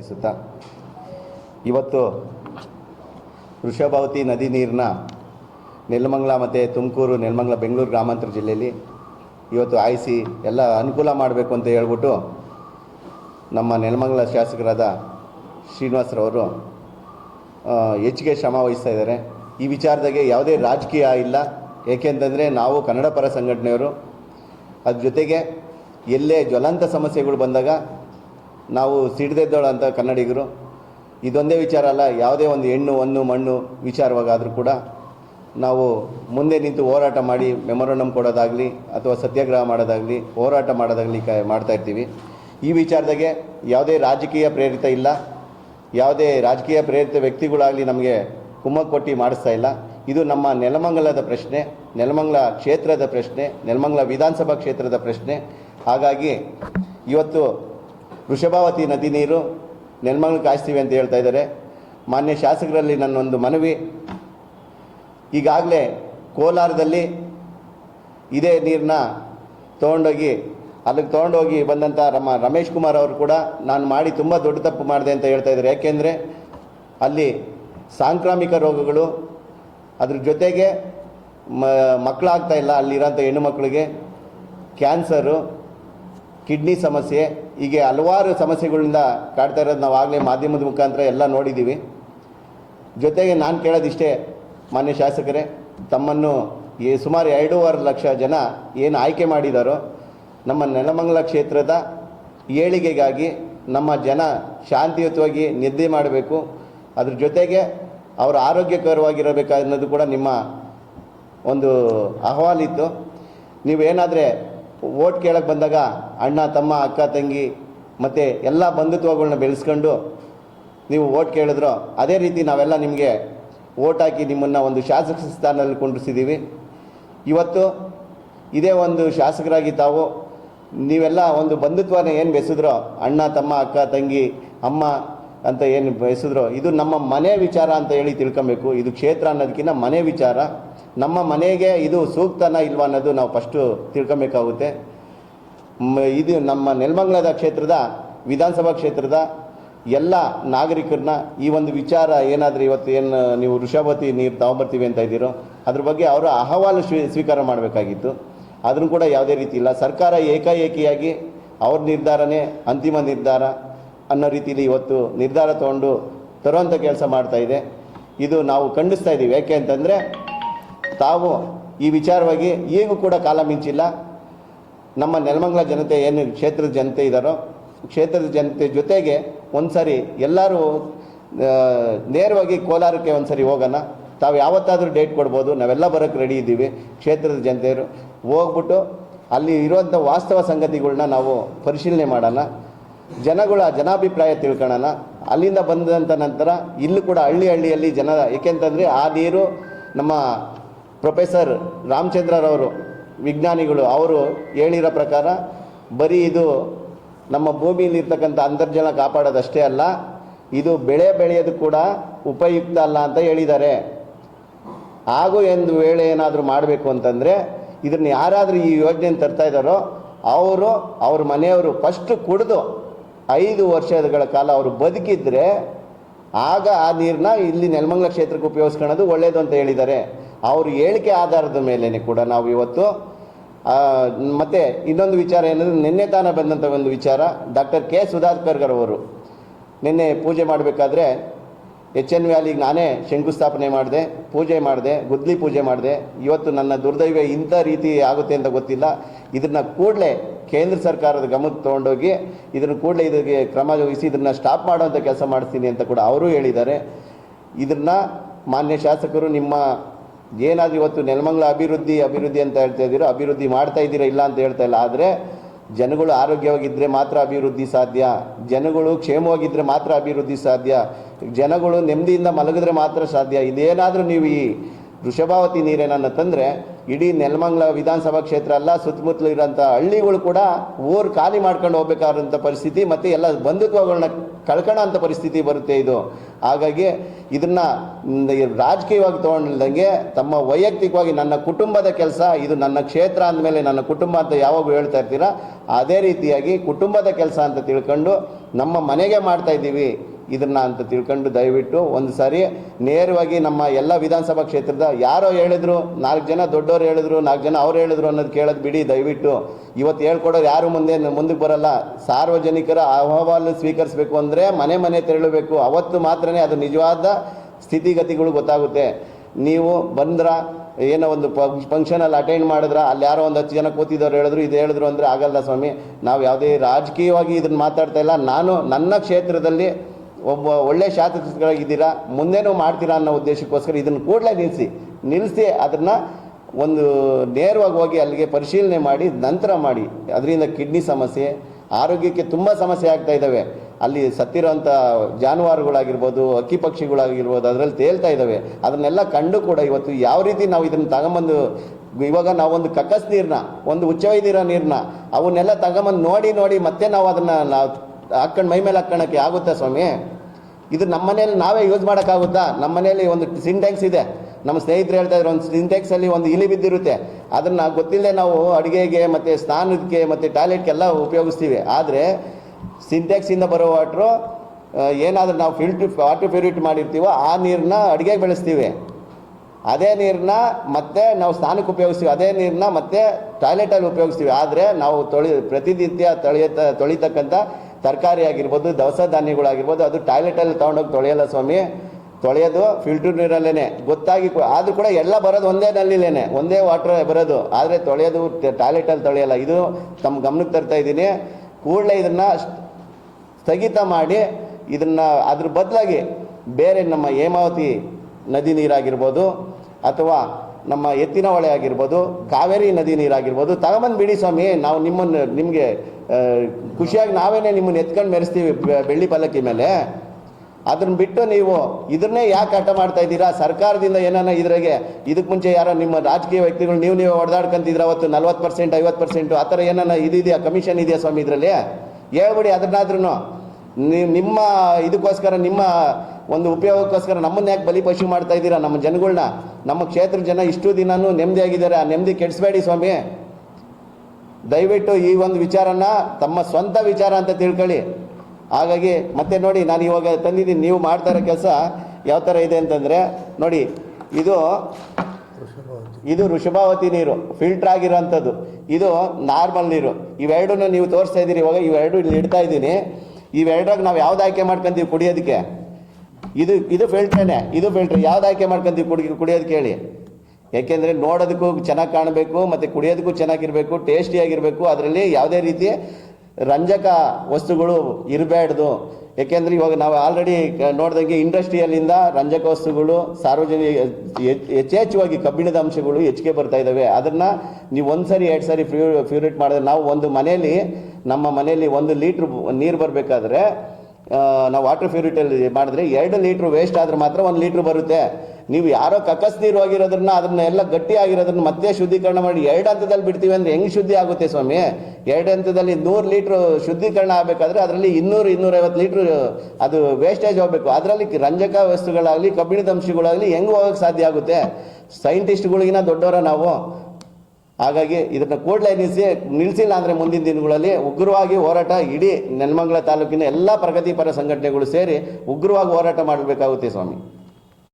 ತಿಳಿಸುತ್ತಾ ಇವತ್ತು ವೃಷಭಾವತಿ ನದಿ ನೀರನ್ನ ನೆಲಮಂಗಲ ಮತ್ತು ತುಮಕೂರು, ನೆಲಮಂಗಲ, ಬೆಂಗಳೂರು ಗ್ರಾಮಾಂತರ ಜಿಲ್ಲೆಯಲ್ಲಿ ಇವತ್ತು ಆಯಿಸಿ ಎಲ್ಲ ಅನುಕೂಲ ಮಾಡಬೇಕು ಅಂತ ಹೇಳ್ಬಿಟ್ಟು ನಮ್ಮ ನೆಲಮಂಗಲ ಶಾಸಕರಾದ ಶ್ರೀನಿವಾಸರವರು ಹೆಚ್ಚಿಗೆ ಶ್ರಮ ವಹಿಸ್ತಾ ಇದ್ದಾರೆ. ಈ ವಿಚಾರದಾಗೆ ಯಾವುದೇ ರಾಜಕೀಯ ಇಲ್ಲ. ಏಕೆಂತಂದರೆ ನಾವು ಕನ್ನಡ ಪರ ಸಂಘಟನೆಯವರು. ಅದ್ರ ಜೊತೆಗೆ ಎಲ್ಲೇ ಜ್ವಲಂತ ಸಮಸ್ಯೆಗಳು ಬಂದಾಗ ನಾವು ಸಿಡಿದೆದ್ದೋಳಂಥ ಕನ್ನಡಿಗರು, ಇದೊಂದೇ ವಿಚಾರ ಅಲ್ಲ, ಯಾವುದೇ ಒಂದು ಹೆಣ್ಣು, ಒಂದು ಮಣ್ಣು ವಿಚಾರವಾಗಾದರೂ ಕೂಡ ನಾವು ಮುಂದೆ ನಿಂತು ಹೋರಾಟ ಮಾಡಿ ಮೆಮೊರಂಡಮ್ ಕೊಡೋದಾಗಲಿ ಅಥವಾ ಸತ್ಯಾಗ್ರಹ ಮಾಡೋದಾಗಲಿ, ಹೋರಾಟ ಮಾಡೋದಾಗಲಿ ಕ ಮಾಡ್ತಾ ಇರ್ತೀವಿ. ಈ ವಿಚಾರದಾಗೆ ಯಾವುದೇ ರಾಜಕೀಯ ಪ್ರೇರಿತ ಇಲ್ಲ, ಯಾವುದೇ ರಾಜಕೀಯ ಪ್ರೇರಿತ ವ್ಯಕ್ತಿಗಳಾಗಲಿ ನಮಗೆ ಕುಮ್ಮಕ್ಕೊಟ್ಟಿ ಕೊಟ್ಟು ಮಾಡಿಸ್ತಾ ಇಲ್ಲ. ಇದು ನಮ್ಮ ನೆಲಮಂಗಲದ ಪ್ರಶ್ನೆ, ನೆಲಮಂಗಲ ಕ್ಷೇತ್ರದ ಪ್ರಶ್ನೆ, ನೆಲಮಂಗಲ ವಿಧಾನಸಭಾ ಕ್ಷೇತ್ರದ ಪ್ರಶ್ನೆ. ಹಾಗಾಗಿ ಇವತ್ತು ವೃಷಭಾವತಿ ನದಿ ನೀರು ನೆಲ್ಮಂಗ್ಳು ಕಾಯಿಸ್ತೀವಿ ಅಂತ ಹೇಳ್ತಾ ಇದ್ದಾರೆ. ಮಾನ್ಯ ಶಾಸಕರಲ್ಲಿ ನನ್ನೊಂದು ಮನವಿ. ಈಗಾಗಲೇ ಕೋಲಾರದಲ್ಲಿ ಇದೇ ನೀರನ್ನ ತೊಗೊಂಡೋಗಿ, ಅಲ್ಲಿಗೆ ತೊಗೊಂಡೋಗಿ ಬಂದಂಥ ರಮ, ರಮೇಶ್ ಕುಮಾರ್ ಅವರು ಕೂಡ ನಾನು ಮಾಡಿ ತುಂಬ ದೊಡ್ಡ ತಪ್ಪು ಮಾಡಿದೆ ಅಂತ ಹೇಳ್ತಾ ಇದ್ದಾರೆ. ಯಾಕೆಂದರೆ ಅಲ್ಲಿ ಸಾಂಕ್ರಾಮಿಕ ರೋಗಗಳು ಅದ್ರ ಜೊತೆಗೆ ಮಕ್ಕಳಾಗ್ತಾ ಇಲ್ಲ ಅಲ್ಲಿರೋಂಥ ಹೆಣ್ಣು ಮಕ್ಕಳಿಗೆ. ಕ್ಯಾನ್ಸರು ಕಿಡ್ನಿ ಸಮಸ್ಯೆ, ಹೀಗೆ ಹಲವಾರು ಸಮಸ್ಯೆಗಳಿಂದ ಕಾಡ್ತಾ ಇರೋದು ನಾವು ಆಗಲೇ ಮಾಧ್ಯಮದ ಮುಖಾಂತರ ಎಲ್ಲ ನೋಡಿದ್ದೀವಿ. ಜೊತೆಗೆ ನಾನು ಕೇಳೋದಿಷ್ಟೇ, ಮಾನ್ಯ ಶಾಸಕರೇ, ತಮ್ಮನ್ನು ಈ ಸುಮಾರು ಎರಡೂವರೆ ಲಕ್ಷ ಜನ ಏನು ಆಯ್ಕೆ ಮಾಡಿದಾರೋ, ನಮ್ಮ ನೆಲಮಂಗಲ ಕ್ಷೇತ್ರದ ಏಳಿಗೆಗಾಗಿ ನಮ್ಮ ಜನ ಶಾಂತಿಯುತವಾಗಿ ನಿದ್ದೆ ಮಾಡಬೇಕು. ಅದ್ರ ಜೊತೆಗೆ ಅವರು ಆರೋಗ್ಯಕರವಾಗಿರಬೇಕನ್ನೋದು ಕೂಡ ನಿಮ್ಮ ಒಂದು ಅಹವಾಲಿತ್ತು ನೀವೇನಾದರೆ ಓಟ್ ಕೇಳಕ್ಕೆ ಬಂದಾಗ ಅಣ್ಣ, ತಮ್ಮ, ಅಕ್ಕ, ತಂಗಿ ಮತ್ತು ಎಲ್ಲ ಬಂಧುತ್ವಗಳನ್ನ ಬೆಳೆಸ್ಕೊಂಡು ನೀವು ಓಟ್ ಕೇಳಿದ್ರೋ ಅದೇ ರೀತಿ ನಾವೆಲ್ಲ ನಿಮಗೆ ಓಟ್ ಹಾಕಿ ನಿಮ್ಮನ್ನು ಒಂದು ಶಾಸಕ ಸ್ಥಾನದಲ್ಲಿ ಕುಂಡಿಸಿದ್ದೀವಿ ಇವತ್ತು ಇದೇ ಒಂದು ಶಾಸಕರಾಗಿ ತಾವು ನೀವೆಲ್ಲ ಒಂದು ಬಂಧುತ್ವನ ಏನು ಬೆಸೆದ್ರೋ ಅಣ್ಣ, ತಮ್ಮ, ಅಕ್ಕ, ತಂಗಿ, ಅಮ್ಮ ಅಂತ ಏನು ಬಯಸಿದ್ರು, ಇದು ನಮ್ಮ ಮನೆ ವಿಚಾರ ಅಂತ ಹೇಳಿ ತಿಳ್ಕೊಬೇಕು. ಇದು ಕ್ಷೇತ್ರ ಅನ್ನೋದಕ್ಕಿಂತ ಮನೆ ವಿಚಾರ. ನಮ್ಮ ಮನೆಗೆ ಇದು ಸೂಕ್ತನ ಇಲ್ವಾ ಅನ್ನೋದು ನಾವು ಫಸ್ಟು ತಿಳ್ಕೊಬೇಕಾಗುತ್ತೆ. ಇದು ನಮ್ಮ ನೆಲಮಂಗಲದ ಕ್ಷೇತ್ರದ, ವಿಧಾನಸಭಾ ಕ್ಷೇತ್ರದ ಎಲ್ಲ ನಾಗರಿಕರನ್ನ ಈ ಒಂದು ವಿಚಾರ ಏನಾದರೂ ಇವತ್ತು ಏನು, ನೀವು ವೃಷಭತಿ ನೀರು ತಗೊಂಬರ್ತೀವಿ ಅಂತ ಇದ್ದೀರೋ, ಅದ್ರ ಬಗ್ಗೆ ಅವರ ಅಹವಾಲು ಸ್ವೀ, ಸ್ವೀಕಾರ ಮಾಡಬೇಕಾಗಿತ್ತು. ಅದನ್ನು ಕೂಡ ಯಾವುದೇ ರೀತಿ ಇಲ್ಲ. ಸರ್ಕಾರ ಏಕಾಏಕಿಯಾಗಿ ಅವ್ರ ನಿರ್ಧಾರನೇ ಅಂತಿಮ ನಿರ್ಧಾರ. ಅನ್ನೋ ರೀತಿಯಲ್ಲಿ ಇವತ್ತು ನಿರ್ಧಾರ ತಗೊಂಡು ತರುವಂಥ ಕೆಲಸ ಮಾಡ್ತಾ ಇದೆ. ಇದು ನಾವು ಖಂಡಿಸ್ತಾ ಇದ್ದೀವಿ. ಯಾಕೆ ಅಂತಂದರೆ ತಾವು ಈ ವಿಚಾರವಾಗಿ ಈಗೂ ಕೂಡ ಕಾಲ ಮಿಂಚಿಲ್ಲ. ನಮ್ಮ ನೆಲಮಂಗಲ ಜನತೆ ಏನು ಕ್ಷೇತ್ರದ ಜನತೆ ಇದ್ದಾರೋ ಕ್ಷೇತ್ರದ ಜನತೆ ಜೊತೆಗೆ ಒಂದು ಸಾರಿ ಎಲ್ಲರೂ ನೇರವಾಗಿ ಕೋಲಾರಕ್ಕೆ ಒಂದು ಸರಿ ಹೋಗೋಣ. ತಾವು ಯಾವತ್ತಾದರೂ ಡೇಟ್ ಕೊಡ್ಬೋದು. ನಾವೆಲ್ಲ ಬರೋಕ್ಕೆ ರೆಡಿ ಇದ್ದೀವಿ. ಕ್ಷೇತ್ರದ ಜನತೆಯರು ಹೋಗ್ಬಿಟ್ಟು ಅಲ್ಲಿ ಇರುವಂಥ ವಾಸ್ತವ ಸಂಗತಿಗಳನ್ನ ನಾವು ಪರಿಶೀಲನೆ ಮಾಡೋಣ. ಜನಗಳ ಜನಾಭಿಪ್ರಾಯ ತಿಳ್ಕೊಳ್ಳೋಣ ಅಲ್ಲಿಂದ ಬಂದಂಥ ನಂತರ ಇಲ್ಲೂ ಕೂಡ ಹಳ್ಳಿ ಹಳ್ಳಿಯಲ್ಲಿ ಜನ, ಏಕೆಂತಂದರೆ ಆ ನೀರು ನಮ್ಮ ಪ್ರೊಫೆಸರ್ ರಾಮಚಂದ್ರರವರು, ವಿಜ್ಞಾನಿಗಳು, ಅವರು ಹೇಳಿರೋ ಪ್ರಕಾರ ಬರೀ ಇದು ನಮ್ಮ ಭೂಮಿಯಲ್ಲಿರ್ತಕ್ಕಂಥ ಅಂತರ್ಜಲ ಕಾಪಾಡೋದಷ್ಟೇ ಅಲ್ಲ, ಇದು ಬೆಳೆ ಬೆಳೆಯೋದು ಕೂಡ ಉಪಯುಕ್ತ ಅಲ್ಲ ಅಂತ ಹೇಳಿದ್ದಾರೆ. ಹಾಗೂ ಎಂದು ವೇಳೆ ಏನಾದರೂ ಮಾಡಬೇಕು ಅಂತಂದರೆ ಇದನ್ನು ಯಾರಾದರೂ ಈ ಯೋಜನೆಯನ್ನು ತರ್ತಾ ಇದ್ದಾರೋ, ಅವರು ಅವ್ರ ಮನೆಯವರು ಫಸ್ಟು ಕುಡಿದು ಐದು ವರ್ಷಗಳ ಕಾಲ ಅವರು ಬದುಕಿದ್ರೆ ಆಗ ಆ ನೀರನ್ನ ಇಲ್ಲಿ ನೆಲಮಂಗಲ ಕ್ಷೇತ್ರಕ್ಕೆ ಉಪಯೋಗಿಸ್ಕೊಳ್ಳೋದು ಒಳ್ಳೆಯದು ಅಂತ ಹೇಳಿದ್ದಾರೆ. ಅವ್ರ ಹೇಳಿಕೆ ಆಧಾರದ ಮೇಲೇ ಕೂಡ ನಾವು ಇವತ್ತು ಮತ್ತೆ ಇನ್ನೊಂದು ವಿಚಾರ ಏನಂದರೆ ನಿನ್ನೆ ತಾನೇ ಬಂದಂಥ ಒಂದು ವಿಚಾರ, ಡಾಕ್ಟರ್ ಕೆ ಸುಧಾಕರ್ಗರ್ ಅವರು ನಿನ್ನೆ ಪೂಜೆ ಮಾಡಬೇಕಾದ್ರೆ ಎಚ್ ಎನ್ ವ್ಯಾಲಿಗೆ ನಾನೇ ಶಂಕುಸ್ಥಾಪನೆ ಮಾಡಿದೆ, ಪೂಜೆ ಮಾಡಿದೆ ಗುದ್ಲಿ ಪೂಜೆ ಮಾಡಿದೆ. ಇವತ್ತು ನನ್ನ ದುರ್ದೈವ ಇಂಥ ರೀತಿ ಆಗುತ್ತೆ ಅಂತ ಗೊತ್ತಿಲ್ಲ. ಇದನ್ನು ಕೂಡಲೇ ಕೇಂದ್ರ ಸರ್ಕಾರದ ಗಮನಕ್ಕೆ ತೊಗೊಂಡೋಗಿ ಇದನ್ನು ಕೂಡಲೇ ಇದಕ್ಕೆ ಕ್ರಮ ವಹಿಸಿ ಇದನ್ನು ಸ್ಟಾಪ್ ಮಾಡುವಂಥ ಕೆಲಸ ಮಾಡ್ತೀನಿ ಅಂತ ಕೂಡ ಅವರು ಹೇಳಿದ್ದಾರೆ. ಇದನ್ನು ಮಾನ್ಯ ಶಾಸಕರು ನಿಮ್ಮ ಏನಾದರೂ ಇವತ್ತು ನೆಲಮಂಗಲ ಅಭಿವೃದ್ಧಿ ಅಭಿವೃದ್ಧಿ ಅಂತ ಹೇಳ್ತಾ ಇದ್ದೀರೋ, ಅಭಿವೃದ್ಧಿ ಮಾಡ್ತಾ ಇದ್ದೀರಾ ಇಲ್ಲ ಅಂತ ಹೇಳ್ತಾ ಇಲ್ಲ. ಆದರೆ ಜನಗಳು ಆರೋಗ್ಯವಾಗಿದ್ದರೆ ಮಾತ್ರ ಅಭಿವೃದ್ಧಿ ಸಾಧ್ಯ, ಜನಗಳು ಕ್ಷೇಮವಾಗಿದ್ದರೆ ಮಾತ್ರ ಅಭಿವೃದ್ಧಿ ಸಾಧ್ಯ, ಜನಗಳು ನೆಮ್ಮದಿಯಿಂದ ಮಲಗಿದ್ರೆ ಮಾತ್ರ ಸಾಧ್ಯ. ಇದೇನಾದರೂ ನೀವು ಈ ವೃಷಭಾವತಿ ನೀರೇನನ್ನು ತಂದರೆ ಇಡೀ ನೆಲಮಂಗಲ ವಿಧಾನಸಭಾ ಕ್ಷೇತ್ರ ಅಲ್ಲ ಸುತ್ತಮುತ್ತಲು ಇರೋಂಥ ಹಳ್ಳಿಗಳು ಕೂಡ ಊರು ಖಾಲಿ ಮಾಡ್ಕೊಂಡು ಹೋಗ್ಬೇಕಾದಂಥ ಪರಿಸ್ಥಿತಿ ಮತ್ತು ಎಲ್ಲ ಬಂಧುತ್ವಗಳನ್ನ ಕಳ್ಕೊಳ್ಳೋ ಅಂಥ ಪರಿಸ್ಥಿತಿ ಬರುತ್ತೆ ಇದು. ಹಾಗಾಗಿ ಇದನ್ನು ರಾಜಕೀಯವಾಗಿ ತೊಗೊಂಡಿಲ್ದಂಗೆ ತಮ್ಮ ವೈಯಕ್ತಿಕವಾಗಿ ನನ್ನ ಕುಟುಂಬದ ಕೆಲಸ, ಇದು ನನ್ನ ಕ್ಷೇತ್ರ ಅಂದಮೇಲೆ ನನ್ನ ಕುಟುಂಬ ಅಂತ ಯಾವಾಗೂ ಹೇಳ್ತಾ ಇರ್ತೀರಾ? ಅದೇ ರೀತಿಯಾಗಿ ಕುಟುಂಬದ ಕೆಲಸ ಅಂತ ತಿಳ್ಕೊಂಡು ನಮ್ಮ ಮನೆಗೆ ಮಾಡ್ತಾ ಇದ್ದೀವಿ. ಇದನ್ನ ಅಂತ ತಿಳ್ಕೊಂಡು ದಯವಿಟ್ಟು ಒಂದು ಸಾರಿ ನೇರವಾಗಿ ನಮ್ಮ ಎಲ್ಲ ವಿಧಾನಸಭಾ ಕ್ಷೇತ್ರದ ಯಾರೋ ಹೇಳಿದ್ರು, ನಾಲ್ಕು ಜನ ದೊಡ್ಡವರು ಹೇಳಿದ್ರು, ನಾಲ್ಕು ಜನ ಅವ್ರು ಹೇಳಿದ್ರು ಅನ್ನೋದು ಕೇಳೋದು ಬಿಡಿ, ದಯವಿಟ್ಟು. ಇವತ್ತು ಹೇಳ್ಕೊಡೋರು ಯಾರು ಮುಂದೆ ಮುಂದಕ್ಕೆ ಬರಲ್ಲ. ಸಾರ್ವಜನಿಕರ ಅಹವಾಲು ಸ್ವೀಕರಿಸಬೇಕು ಅಂದರೆ ಮನೆ ಮನೆ ತೆರಳಬೇಕು. ಅವತ್ತು ಮಾತ್ರನೇ ಅದು ನಿಜವಾದ ಸ್ಥಿತಿಗತಿಗಳು ಗೊತ್ತಾಗುತ್ತೆ. ನೀವು ಬಂದ್ರ ಏನೋ ಒಂದು ಫಂಕ್ಷನಲ್ಲಿ ಅಟೆಂಡ್ ಮಾಡಿದ್ರೆ, ಅಲ್ಲಿ ಯಾರೋ ಒಂದು ಹತ್ತು ಜನ ಕೂತಿದ್ದವ್ರು ಹೇಳಿದ್ರು, ಇದು ಹೇಳಿದ್ರು ಅಂದರೆ ಆಗಲ್ಲ ಸ್ವಾಮಿ. ನಾವು ಯಾವುದೇ ರಾಜಕೀಯವಾಗಿ ಇದನ್ನು ಮಾತಾಡ್ತಾ ಇಲ್ಲ. ನಾನು ನನ್ನ ಕ್ಷೇತ್ರದಲ್ಲಿ ಒಬ್ಬ ಒಳ್ಳೆ ಶಾಸಕರಾಗಿದ್ದೀರಾ, ಮುಂದೇನೂ ಮಾಡ್ತೀರಾ ಅನ್ನೋ ಉದ್ದೇಶಕ್ಕೋಸ್ಕರ ಇದನ್ನು ಕೂಡಲೇ ನಿಲ್ಲಿಸಿ ನಿಲ್ಲಿಸಿ ಅದನ್ನು ಒಂದು ನೇರವಾಗಿ ಹೋಗಿ ಅಲ್ಲಿಗೆ ಪರಿಶೀಲನೆ ಮಾಡಿ, ನಂತರ ಮಾಡಿ. ಅದರಿಂದ ಕಿಡ್ನಿ ಸಮಸ್ಯೆ, ಆರೋಗ್ಯಕ್ಕೆ ತುಂಬ ಸಮಸ್ಯೆ ಆಗ್ತಾ ಇದ್ದಾವೆ. ಅಲ್ಲಿ ಸತ್ತಿರೋಂಥ ಜಾನುವಾರುಗಳಾಗಿರ್ಬೋದು ಹಕ್ಕಿ ಪಕ್ಷಿಗಳಾಗಿರ್ಬೋದು, ಅದರಲ್ಲಿ ತೇಲ್ತಾ ಇದ್ದಾವೆ. ಅದನ್ನೆಲ್ಲ ಕಂಡು ಕೂಡ ಇವತ್ತು ಯಾವ ರೀತಿ ನಾವು ಇದನ್ನು ತಗೊಂಬಂದು, ಇವಾಗ ನಾವೊಂದು ಕಕ್ಕಸ್ ನೀರನ್ನ ಒಂದು ಉಚ್ಚವೈದಿರೋ ನೀರನ್ನ ಅವನ್ನೆಲ್ಲ ತಗೊಂಬಂದು ನೋಡಿ ನೋಡಿ ಮತ್ತೆ ನಾವು ಅದನ್ನು ನಾವು ಹಾಕ್ಕೊಂಡು ಮೈ ಮೇಲೆ ಹಾಕ್ಕೊಳಕ್ಕೆ ಆಗುತ್ತಾ ಸ್ವಾಮಿ? ಇದು ನಮ್ಮ ಮನೇಲಿ ನಾವೇ ಯೂಸ್ ಮಾಡೋಕ್ಕಾಗುತ್ತಾ? ನಮ್ಮ ಮನೇಲಿ ಒಂದು ಸಿಂಟ್ಯಾಕ್ಸ್ ಇದೆ. ನಮ್ಮ ಸ್ನೇಹಿತರು ಹೇಳ್ತಾ ಇದ್ರು, ಒಂದು ಸಿಂಟ್ಯಾಕ್ಸಲ್ಲಿ ಒಂದು ಇಲಿ ಬಿದ್ದಿರುತ್ತೆ. ಅದನ್ನು ಗೊತ್ತಿಲ್ಲದೆ ನಾವು ಅಡುಗೆಗೆ ಮತ್ತು ಸ್ನಾನಕ್ಕೆ ಮತ್ತು ಟಾಯ್ಲೆಟ್ಗೆಲ್ಲ ಉಪಯೋಗಿಸ್ತೀವಿ. ಆದರೆ ಸಿಂಟ್ಯಾಕ್ಸಿಂದ ಬರೋ ವಾಟ್ರು ಏನಾದರೂ ನಾವು ಫಿಲ್ಟ್ರ್ ವಾಟರ್ ಪ್ಯೂರಿಟ್ ಮಾಡಿರ್ತೀವೋ ಆ ನೀರನ್ನ ಅಡುಗೆಗೆ ಬೆಳೆಸ್ತೀವಿ. ಅದೇ ನೀರನ್ನ ಮತ್ತೆ ನಾವು ಸ್ನಾನಕ್ಕೆ ಉಪಯೋಗಿಸ್ತೀವಿ. ಅದೇ ನೀರನ್ನ ಮತ್ತೆ ಟಾಯ್ಲೆಟಲ್ಲಿ ಉಪಯೋಗಿಸ್ತೀವಿ. ಆದರೆ ನಾವು ತೊಳಿ, ಪ್ರತಿನಿತ್ಯ ತೊಳೆಯುತ್ತ, ತೊಳಿತಕ್ಕಂಥ ತರಕಾರಿ ಆಗಿರ್ಬೋದು, ದವಸ ಧಾನ್ಯಗಳಾಗಿರ್ಬೋದು, ಅದು ಟಾಯ್ಲೆಟಲ್ಲಿ ತೊಗೊಂಡೋಗಿ ತೊಳೆಯಲ್ಲ ಸ್ವಾಮಿ. ತೊಳೆಯೋದು ಫಿಲ್ಟರ್ ನೀರಲ್ಲೇ ಗೊತ್ತಾಗಿ ಆದರೂ ಕೂಡ ಎಲ್ಲ ಬರೋದು ಒಂದೇ ನಲ್ಲಿಲೇನೆ. ಒಂದೇ ವಾಟ್ರ್ ಬರೋದು. ಆದರೆ ತೊಳೆಯೋದು ಟಾಯ್ಲೆಟಲ್ಲಿ ತೊಳೆಯಲ್ಲ. ಇದು ತಮ್ಮ ಗಮನಕ್ಕೆ ತರ್ತಾ ಇದ್ದೀನಿ. ಕೂಡಲೇ ಇದನ್ನು ಸ್ಥಗಿತ ಮಾಡಿ ಇದನ್ನು ಅದ್ರ ಬದಲಾಗಿ ಬೇರೆ ನಮ್ಮ ಹೇಮಾವತಿ ನದಿ ನೀರಾಗಿರ್ಬೋದು, ಅಥವಾ ನಮ್ಮ ಎತ್ತಿನ ಹೊಳೆ ಆಗಿರ್ಬೋದು, ಕಾವೇರಿ ನದಿ ನೀರಾಗಿರ್ಬೋದು, ತಗೊಂಬಂದು ಬಿಡಿ ಸ್ವಾಮಿ. ನಾವು ನಿಮ್ಮನ್ನು, ನಿಮಗೆ ಖುಷಿಯಾಗಿ ನಾವೇನೇ ನಿಮ್ಮನ್ನು ಎತ್ಕೊಂಡು ಮೆರೆಸ್ತೀವಿ ಬೆಳ್ಳಿ ಪಲ್ಲಕ್ಕಿ ಮೇಲೆ, ಅದನ್ನ ಬಿಟ್ಟು ನೀವು ಇದನ್ನೇ ಯಾಕೆ ಆಟ ಮಾಡ್ತಾ ಇದ್ದೀರಾ? ಸರ್ಕಾರದಿಂದ ಏನಾನ ಇದ್ರಾಗೆ ಇದಕ್ಕೆ ಮುಂಚೆ ಯಾರೋ ನಿಮ್ಮ ರಾಜಕೀಯ ವ್ಯಕ್ತಿಗಳು ನೀವು ನೀವು ಹೊಡೆದಾಡ್ಕೊಂತಿದ್ರ ಅವತ್ತು ನಲ್ವತ್ತು ಪರ್ಸೆಂಟ್, ಐವತ್ತು ಪರ್ಸೆಂಟು, ಆ ಥರ ಏನಾನ ಇದೆಯಾ ಕಮಿಷನ್ ಇದೆಯಾ ಸ್ವಾಮಿ ಇದರಲ್ಲಿ? ಹೇಳ್ಬಿಡಿ ಅದನ್ನಾದ್ರೂ ನೀವು ನಿಮ್ಮ ಇದಕ್ಕೋಸ್ಕರ, ನಿಮ್ಮ ಒಂದು ಉಪಯೋಗಕ್ಕೋಸ್ಕರ ನಮ್ಮನ್ನ ಯಾಕೆ ಬಲಿಪಶು ಮಾಡ್ತಾ ಇದ್ದೀರಾ? ನಮ್ಮ ಜನಗಳನ್ನ ನಮ್ಮ ಕ್ಷೇತ್ರ ಜನ ಇಷ್ಟು ದಿನನೂ ನೆಮ್ಮದಿಯಾಗಿದ್ದಾರೆ. ಆ ನೆಮ್ಮದಿ ಕೆಡಿಸ್ಬೇಡಿ ಸ್ವಾಮಿ. ದಯವಿಟ್ಟು ಈ ಒಂದು ವಿಚಾರನ ತಮ್ಮ ಸ್ವಂತ ವಿಚಾರ ಅಂತ ತಿಳ್ಕೊಳ್ಳಿ. ಹಾಗಾಗಿ ಮತ್ತೆ ನೋಡಿ, ನಾನು ಇವಾಗ ತಂದಿದ್ದೀನಿ, ನೀವು ಮಾಡ್ತಾ ಇರೋ ಕೆಲಸ ಯಾವ ಥರ ಇದೆ ಅಂತಂದರೆ, ನೋಡಿ, ಇದು ಇದು ಋಷಭಾವತಿ ನೀರು ಫಿಲ್ಟರ್ ಆಗಿರೋಂಥದ್ದು. ಇದು ನಾರ್ಮಲ್ ನೀರು. ಇವೆರಡೂ ನೀವು ತೋರಿಸ್ತಾ ಇದ್ದೀರಿ, ಇವಾಗ ಇವೆರಡು ಇಲ್ಲಿ ಇಡ್ತಾ ಇದ್ದೀನಿ. ಇವೆರಡ್ರಾಗ ನಾವು ಯಾವ್ದು ಆಯ್ಕೆ ಮಾಡ್ಕೊಂತೀವಿ ಕುಡಿಯೋದಕ್ಕೆ? ಇದು ಇದು ಫಿಲ್ಟ್ರೇನೆ ಇದು ಫಿಲ್ಟ್ರ್ ಯಾವ್ದು ಆಯ್ಕೆ ಮಾಡ್ಕೊಂತೀವಿ ಕುಡಿ, ಕುಡಿಯೋದಕ್ಕೆ ಹೇಳಿ? ಯಾಕೆಂದರೆ ನೋಡೋದಕ್ಕೂ ಚೆನ್ನಾಗಿ ಕಾಣಬೇಕು, ಮತ್ತು ಕುಡಿಯೋದಕ್ಕೂ ಚೆನ್ನಾಗಿರಬೇಕು, ಟೇಸ್ಟಿಯಾಗಿರಬೇಕು, ಅದರಲ್ಲಿ ಯಾವುದೇ ರೀತಿ ರಂಜಕ ವಸ್ತುಗಳು ಇರಬೇಡ್ದು ಏಕೆಂದರೆ ಇವಾಗ ನಾವು ಆಲ್ರೆಡಿ ನೋಡ್ದಂಗೆ ಇಂಡಸ್ಟ್ರಿಯಲ್ಲಿಂದ ರಂಜಕ ವಸ್ತುಗಳು, ಸಾರ್ವಜನಿಕ ಯಥೇಚ್ಛವಾಗಿ ಕಬ್ಬಿಣದ ಅಂಶಗಳು ಹೆಚ್ಚಿಗೆ ಬರ್ತಾ ಇದ್ದಾವೆ ಅದನ್ನು ನೀವು ಒಂದು ಸರಿ, ಎರಡು ಸರಿ ಫ್ಯೂ ಫ್ಯೂರಿಟ್ ಮಾಡಿದ್ರೆ ನಾವು ಒಂದು ಮನೆಯಲ್ಲಿ ನಮ್ಮ ಮನೆಯಲ್ಲಿ ಒಂದು ಲೀಟ್ರ್ ನೀರು ಬರಬೇಕಾದ್ರೆ ನಾವು ವಾಟರ್ ಫ್ಯೂರಿಟಲ್ಲಿ ಮಾಡಿದ್ರೆ ಎರಡು ಲೀಟ್ರ್ ವೇಸ್ಟ್ ಆದ್ರೆ ಮಾತ್ರ ಒಂದು ಲೀಟ್ರ್ ಬರುತ್ತೆ. ನೀವು ಯಾರೋ ಕಕ್ಕಸ್ ನೀರು ಹೋಗಿರೋದನ್ನ ಅದನ್ನ ಎಲ್ಲ ಗಟ್ಟಿ ಆಗಿರೋದನ್ನ ಮತ್ತೆ ಶುದ್ಧೀಕರಣ ಮಾಡಿ ಎರಡು ಹಂತದಲ್ಲಿ ಬಿಡ್ತೀವಿ ಅಂದ್ರೆ ಹೆಂಗ್ ಶುದ್ಧಿ ಆಗುತ್ತೆ ಸ್ವಾಮಿ? ಎರಡು ಹಂತದಲ್ಲಿ ನೂರು ಲೀಟ್ರ್ ಶುದ್ಧೀಕರಣ ಆಗಬೇಕಾದ್ರೆ ಅದರಲ್ಲಿ ಇನ್ನೂರು, ಇನ್ನೂರೈವತ್ತು ಲೀಟ್ರ್ ಅದು ವೇಸ್ಟೇಜ್ ಹೋಗಬೇಕು. ಅದರಲ್ಲಿ ರಂಜಕ ವಸ್ತುಗಳಾಗಲಿ, ಕಬ್ಬಿಣದ ಅಂಶಗಳಾಗಲಿ ಹೆಂಗ್ ಸಾಧ್ಯ ಆಗುತ್ತೆ? ಸೈಂಟಿಸ್ಟ್ಗಳಿಗಿನ ದೊಡ್ಡವರ ನಾವು. ಹಾಗಾಗಿ ಇದನ್ನು ಕೂಡಲೇ ನಿಲ್ಲಿಸಿ ನಿಲ್ಲಿಸಿಲ್ಲ ಅಂದರೆ ಮುಂದಿನ ದಿನಗಳಲ್ಲಿ ಉಗ್ರವಾಗಿ ಹೋರಾಟ ಇಡೀ ನೆಲಮಂಗಲ ತಾಲೂಕಿನ ಎಲ್ಲ ಪ್ರಗತಿಪರ ಸಂಘಟನೆಗಳು ಸೇರಿ ಉಗ್ರವಾಗಿ ಹೋರಾಟ ಮಾಡಬೇಕಾಗುತ್ತೆ ಸ್ವಾಮಿ.